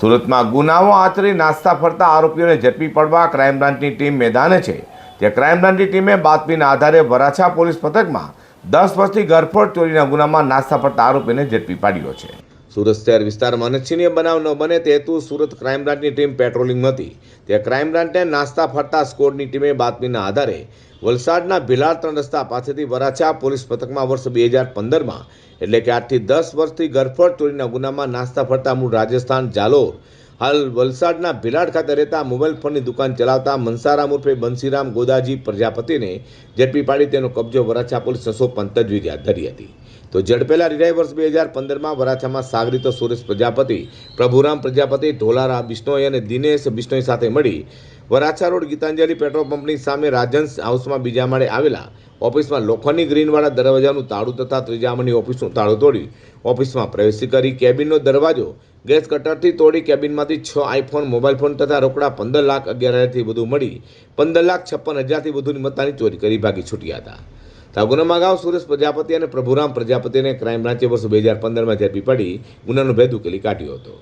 સુરતમાં ગુનાઓ આચરી નાસ્તા ફરતા આરોપીઓને ઝડપી પડવા ક્રાઇમ બ્રાન્ચની ટીમ મેદાને છે. ત્યાં ક્રાઇમ બ્રાન્ચની ટીમે બાતમીના આધારે વરાછા પોલીસ પથકમાં દસ વર્ષથી ગરફોડ ચોરીના ગુનામાં નાસ્તા ફરતા આરોપીને ઝડપી પાડ્યો છે. સુરત શહેર વિસ્તારમાં અનિચ્છનીય બનાવ ન બને તે હેતુ સુરત ક્રાઇમ બ્રાન્ચની ટીમ પેટ્રોલિંગમાં હતી ત્યાં ક્રાઇમ બ્રાન્ચને નાસ્તા ફરતા સ્કોડની ટીમે બાતમીના આધારે વલસાડના ભિલાડ ત્રણ રસ્તા પાસેથી વરાછા પોલીસ પથકમાં વર્ષ બે હજાર પંદરમાં, એટલે કે આઠથી દસ વર્ષથી ગરફડ ચોરીના ગુનામાં નાસ્તા ફરતા મૂળ રાજસ્થાન જાલોર હાલ વલસાડના ભિલાડ ખાતે રહેતા મોબાઈલ ફોનની દુકાન ચલાવતા મનસારામ ઉર્ફે બંસીરામ ગોદાજી પ્રજાપતિને ઝડપી પાડી તેનો કબજો વરાછા પોલીસ છસો તજવીજ હાથ ધરી હતી. તો ઝડપેલા રિરાઈ વર્ષ બે હજાર પંદરમાં વરાછામાં સાગરીતો સુરેશ પ્રજાપતિ, પ્રભુરામ પ્રજાપતિ ઢોલારા બિશ્નોઈ અને દિનેશ બિશ્નોઈ સાથે મળી વરાછા રોડ ગીતાંજલિ પેટ્રોલ પંપની સામે રાજન્સ હાઉસમાં બીજા માળે આવેલા ઓફિસમાં લોખંડની ગ્રીનવાળા દરવાજાનું તાળું તથા ત્રીજા માળની ઓફિસનું તાળું તોડી ઓફિસમાં પ્રવેશ કરી કેબિનનો દરવાજો ગેસ કટરથી તોડી કેબિનમાંથી છ આઈફોન, મોબાઈલ ફોન તથા રોકડા પંદર લાખ અગિયાર હજારથી વધુ મળી પંદર લાખ છપ્પન હજારથી વધુની મત્તાની ચોરી કરી ભાગી છૂટ્યા હતા. તો આ અગાઉ સુરેશ પ્રજાપતિ અને પ્રભુરામ પ્રજાપતિને ક્રાઇમ બ્રાન્ચે વર્ષ બે હજાર પંદરમાં ઝડપી પડી ગુનાનો ભેદ ઉકેલી કાઢ્યો હતો.